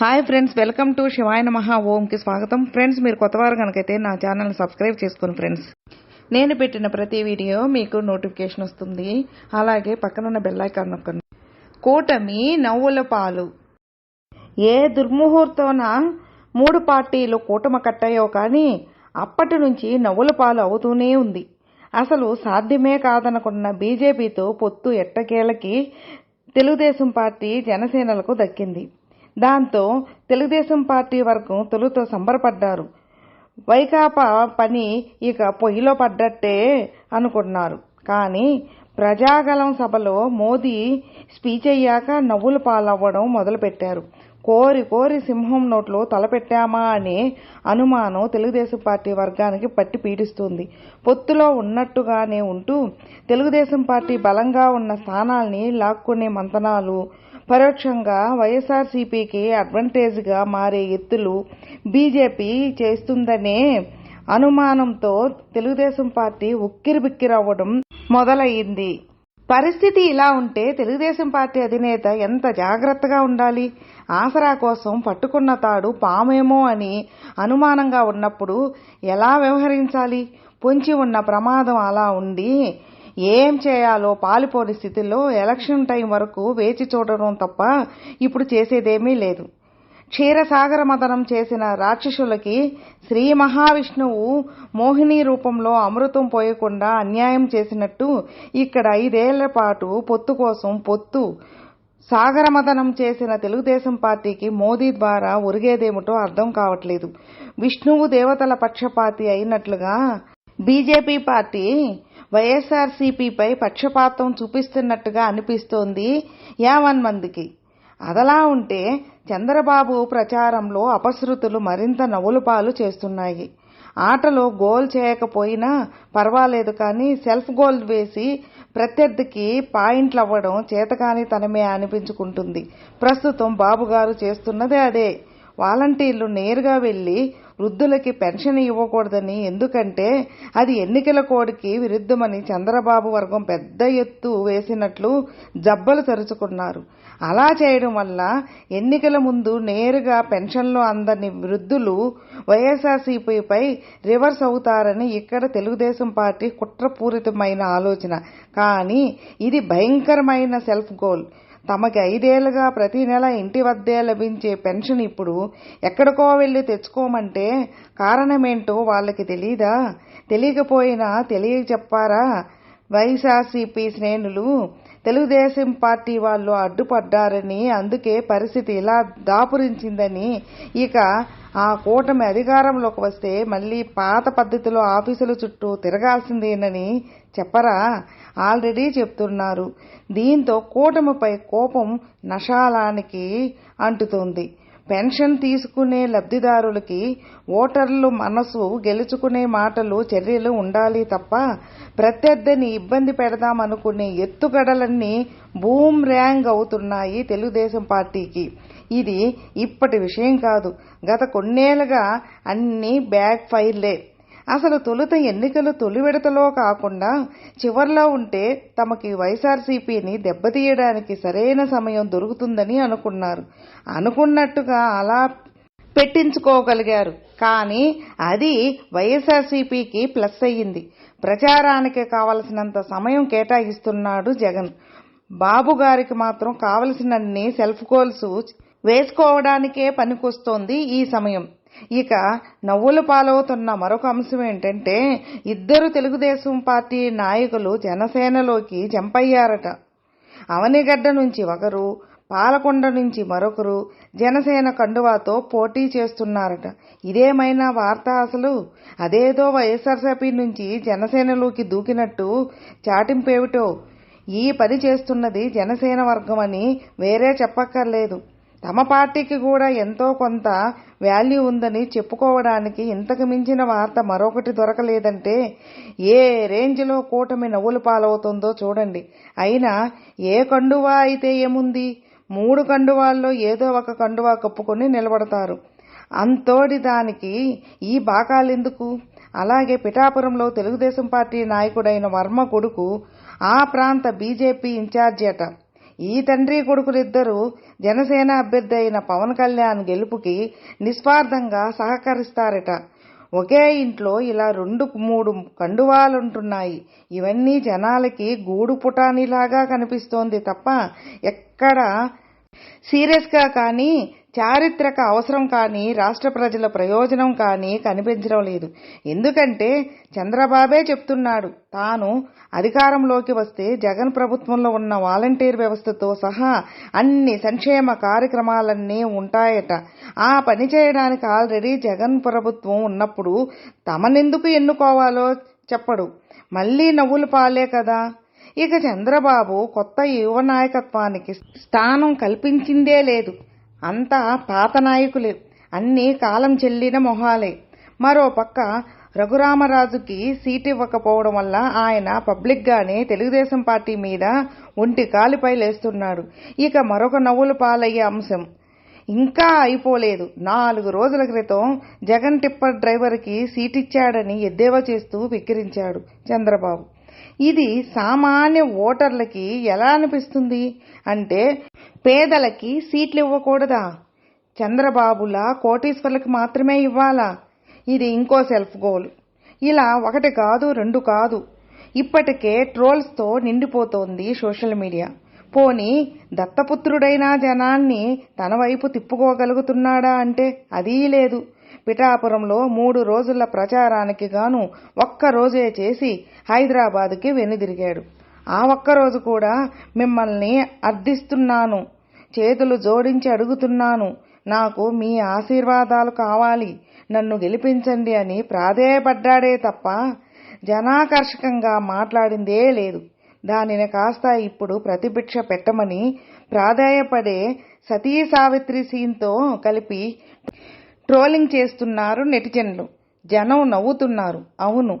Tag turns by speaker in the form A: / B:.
A: Hi friends welcome to శివాయన మహా ఓంకి స్వాగతం ఫ్రెండ్స్ మీరు కొత్తవారు కనుకైతే నా ఛానల్ సబ్స్క్రైబ్ చేసుకోండి ఫ్రెండ్స్ నేను పెట్టిన ప్రతి వీడియో మీకు నోటిఫికేషన్ వస్తుంది. అలాగే పక్కనున్న బెల్లైకాన్ ఐకాన్ నొక్కండి. కూటమి నవ్వుల పాలు. ఏ దుర్ముహూర్తోన మూడు పార్టీలు కూటమి కట్టాయో కానీ అప్పటి నుంచి నవ్వుల పాలు అవుతూనే ఉంది. అసలు సాధ్యమే కాదనుకున్న బీజేపీతో పొత్తు ఎట్టకేలకి తెలుగుదేశం పార్టీ జనసేనలకు దక్కింది. దాంతో తెలుగుదేశం పార్టీ వర్గం తొలుత సంబరపడ్డారు. వైకాపా పని ఇక పొయ్యిలో పడ్డట్టే అనుకున్నారు. కానీ ప్రజాగలం సభలో మోదీ స్పీచ్ అయ్యాక నవ్వులు పాలవ్వడం మొదలుపెట్టారు. కోరి కోరి సింహం నోట్లో తలపెట్టామా అనే అనుమానం తెలుగుదేశం పార్టీ వర్గానికి పట్టి పీడిస్తుంది. పొత్తులో ఉన్నట్టుగానే ఉంటూ తెలుగుదేశం పార్టీ బలంగా ఉన్న స్థానాల్ని లాక్కునే మంతనాలు పరోక్షంగా వైఎస్ఆర్సీపీకి అడ్వాంటేజ్గా మారే ఎత్తులు బీజేపీ చేస్తుందనే అనుమానంతో తెలుగుదేశం పార్టీ ఉక్కిరిబిక్కిరవ్వడం మొదలయ్యింది. పరిస్థితి ఇలా ఉంటే తెలుగుదేశం పార్టీ అధినేత ఎంత జాగ్రత్తగా ఉండాలి? ఆసరా కోసం పట్టుకున్న తాడు పామేమో అని అనుమానంగా ఉన్నప్పుడు ఎలా వ్యవహరించాలి? పొంచి ఉన్న ప్రమాదం అలా ఉండి ఏం చేయాలో పాలిపోని స్థితిలో ఎలక్షన్ టైం వరకు వేచి చూడడం తప్ప ఇప్పుడు చేసేదేమీ లేదు. క్షీరసాగర మదనం చేసిన రాక్షసులకి శ్రీ మహావిష్ణువు మోహిని రూపంలో అమృతం పోయకుండా అన్యాయం చేసినట్టు ఇక్కడ ఐదేళ్ళ పాటు పొత్తు కోసం పొత్తు సాగరమదనం చేసిన తెలుగుదేశం పార్టీకి మోదీ ద్వారా ఒరిగేదేమిటో అర్థం కావట్లేదు. విష్ణువు దేవతల పక్షపాతి అయినట్లుగా బీజేపీ పార్టీ వైఎస్ఆర్సీపీపై పక్షపాతం చూపిస్తున్నట్టుగా అనిపిస్తోంది యావన్ మందికి. అదలా ఉంటే చంద్రబాబు ప్రచారంలో అపశృతులు మరింత నవ్వులపాలు చేస్తున్నాయి. ఆటలో గోల్ చేయకపోయినా పర్వాలేదు కానీ సెల్ఫ్ గోల్ వేసి ప్రత్యర్థికి పాయింట్లు అవ్వడం చేతకాని తనమే అనిపించుకుంటుంది. ప్రస్తుతం బాబుగారు చేస్తున్నదే అదే. వాలంటీర్లు నేరుగా వెళ్ళి వృద్ధులకి పెన్షన్ ఇవ్వకూడదని. ఎందుకంటే అది ఎన్నికల కోడికి విరుద్ధమని చంద్రబాబు వర్గం పెద్ద ఎత్తు వేసినట్లు జబ్బలు తెరుచుకున్నారు. అలా చేయడం వల్ల ఎన్నికల ముందు నేరుగా పెన్షన్లు అందని వృద్ధులు వైఎస్ఆర్సీపీపై రివర్స్ అవుతారని ఇక్కడ తెలుగుదేశం పార్టీ కుట్రపూరితమైన ఆలోచన. కానీ ఇది భయంకరమైన సెల్ఫ్ గోల్. తమకి ఐదేళ్ళుగా ప్రతి నెల ఇంటి వద్దే లభించే పెన్షన్ ఇప్పుడు ఎక్కడికో వెళ్ళి తెచ్చుకోమంటే కారణమేంటో వాళ్ళకి తెలీదా? తెలియకపోయినా తెలియ చెప్పారా వైఎస్ఆర్సీపీ శ్రేణులు తెలుగుదేశం పార్టీ వాళ్ళు అడ్డుపడ్డారని అందుకే పరిస్థితి ఇలా దాపురించిందని. ఇక ఆ కూటమి అధికారంలోకి వస్తే మళ్ళీ పాత పద్ధతిలో ఆఫీసుల చుట్టూ తిరగాల్సిందేనని చెప్పరా? ఆల్రెడీ చెప్తున్నారు. దీంతో కూటమిపై కోపం నషాలానికి అంటుతుంది. పెన్షన్ తీసుకునే లబ్ధిదారులకి ఓటర్లు మనసు గెలుచుకునే మాటలు చర్యలు ఉండాలి తప్ప ప్రత్యర్థిని ఇబ్బంది పెడదామనుకునే ఎత్తుగడలన్నీ బూమ్ ర్యాంగ్ అవుతున్నాయి తెలుగుదేశం పార్టీకి. ఇది ఇప్పటి విషయం కాదు. గత కొన్నేళ్ళుగా అన్ని బ్యాక్ ఫైర్లే. అసలు తొలుత ఎన్నికలు తొలి విడతలో కాకుండా చివర్లో ఉంటే తమకి వైఎస్ఆర్సీపీని దెబ్బతీయడానికి సరైన సమయం దొరుకుతుందని అనుకున్నారు. అనుకున్నట్టుగా అలా పెట్టించుకోగలిగారు. కానీ అది వైఎస్ఆర్సీపీకి ప్లస్ అయ్యింది. ప్రచారానికి కావలసినంత సమయం కేటాయిస్తున్నాడు జగన్. బాబు గారికి మాత్రం కావలసినన్ని సెల్ఫ్ గోల్స్ వేసుకోవడానికే పనికొస్తోంది ఈ సమయం. ఇక నవ్వులు పాలవుతున్న మరొక అంశం ఏంటంటే ఇద్దరు తెలుగుదేశం పార్టీ నాయకులు జనసేనలోకి జంపయ్యారట. అవనిగడ్డ నుంచి ఒకరు పాలకొండ నుంచి మరొకరు జనసేన కండువాతో పోటీ చేస్తున్నారట. ఇదేమైనా వార్త అసలు? అదేదో వైఎస్ఆర్సీపీ నుంచి జనసేనలోకి దూకినట్టు చాటింపేమిటో ఈ పని చేస్తున్నది జనసేన వర్గం అని వేరే చెప్పక్కర్లేదు. తమ పార్టీకి కూడా ఎంతో కొంత వాల్యూ ఉందని చెప్పుకోవడానికి ఇంతకు మించిన వార్త మరొకటి దొరకలేదంటే ఏ రేంజ్లో కూటమి నవ్వులు పాలవుతుందో చూడండి. అయినా ఏ కండువా అయితే ఏముంది? మూడు కండువాల్లో ఏదో ఒక కండువా కప్పుకొని నిలబడతారు. అంతోడి దానికి ఈ బాకాలెందుకు? అలాగే పిఠాపురంలో తెలుగుదేశం పార్టీ నాయకుడైన వర్మ కొడుకు ఆ ప్రాంత బీజేపీ ఇన్ఛార్జి అట. ఈ తండ్రి కొడుకులిద్దరూ జనసేన అభ్యర్థి అయిన పవన్ కళ్యాణ్ గెలుపుకి నిస్వార్థంగా సహకరిస్తారట. ఒకే ఇంట్లో ఇలా రెండు మూడు కండువాలుంటున్నాయి. ఇవన్నీ జనాలకి గూడు పుటానిలాగా కనిపిస్తోంది తప్ప ఎక్కడ సీరియస్గా కానీ చారిత్రక అవసరం కానీ రాష్ట్ర ప్రజల ప్రయోజనం కానీ కనిపించడం లేదు. ఎందుకంటే చంద్రబాబే చెప్తున్నాడు తాను అధికారంలోకి వస్తే జగన్ ప్రభుత్వంలో ఉన్న వాలంటీర్ వ్యవస్థతో సహా అన్ని సంక్షేమ కార్యక్రమాలన్నీ ఉంటాయట. ఆ పని చేయడానికి ఆల్రెడీ జగన్ ప్రభుత్వం ఉన్నప్పుడు తమనెందుకు ఎన్నుకోవాలో చెప్పడు. మళ్ళీ నవ్వులు పాలే కదా. ఇక చంద్రబాబు కొత్త యువ నాయకత్వానికి స్థానం కల్పించిందే లేదు. అంతా పాత నాయకులే అన్నీ కాలం చెల్లిన మొహాలే. మరో పక్క రఘురామరాజుకి సీట్ ఇవ్వకపోవడం వల్ల ఆయన పబ్లిక్గానే తెలుగుదేశం పార్టీ మీద ఒంటి కాలిపై లేస్తున్నాడు. ఇక మరొక నవ్వులు పాలయ్యే అంశం. ఇంకా అయిపోలేదు. నాలుగు రోజుల క్రితం జగన్ టిప్పర్ డ్రైవర్కి సీట్ ఇచ్చాడని ఎద్దేవా చేస్తూ విక్కిరించాడు చంద్రబాబు. ఇది సామాన్య ఓటర్లకి ఎలా అనిపిస్తుంది? అంటే పేదలకి సీట్లు ఇవ్వకూడదా? చంద్రబాబులా కోటీశ్వర్లకు మాత్రమే ఇవ్వాలా? ఇది ఇంకో సెల్ఫ్ గోల్. ఇలా ఒకటి కాదు రెండు కాదు. ఇప్పటికే ట్రోల్స్తో నిండిపోతోంది సోషల్ మీడియా. పోని దత్తపుత్రుడైన జనాన్ని తన వైపు తిప్పుకోగలుగుతున్నాడా అంటే అదీ లేదు. పిఠాపురంలో మూడు రోజుల ప్రచారానికి గాను ఒక్క రోజే చేసి హైదరాబాద్కి వెనుదిరిగాడు. ఆ ఒక్కరోజు కూడా మిమ్మల్ని అర్థిస్తున్నాను. చేతులు జోడించి అడుగుతున్నాను. నాకు మీ ఆశీర్వాదాలు కావాలి. నన్ను గెలిపించండి అని ప్రాధేయపడ్డాడే తప్ప జనాకర్షకంగా మాట్లాడిందే లేదు. దానిని కాస్త ఇప్పుడు ప్రతిభిక్ష పెట్టమని ప్రాధేయపడే సతీ సావిత్రి సీన్తో కలిపి ట్రోలింగ్ చేస్తున్నారు నెటిజన్లు. జనం నవ్వుతున్నారు. అవును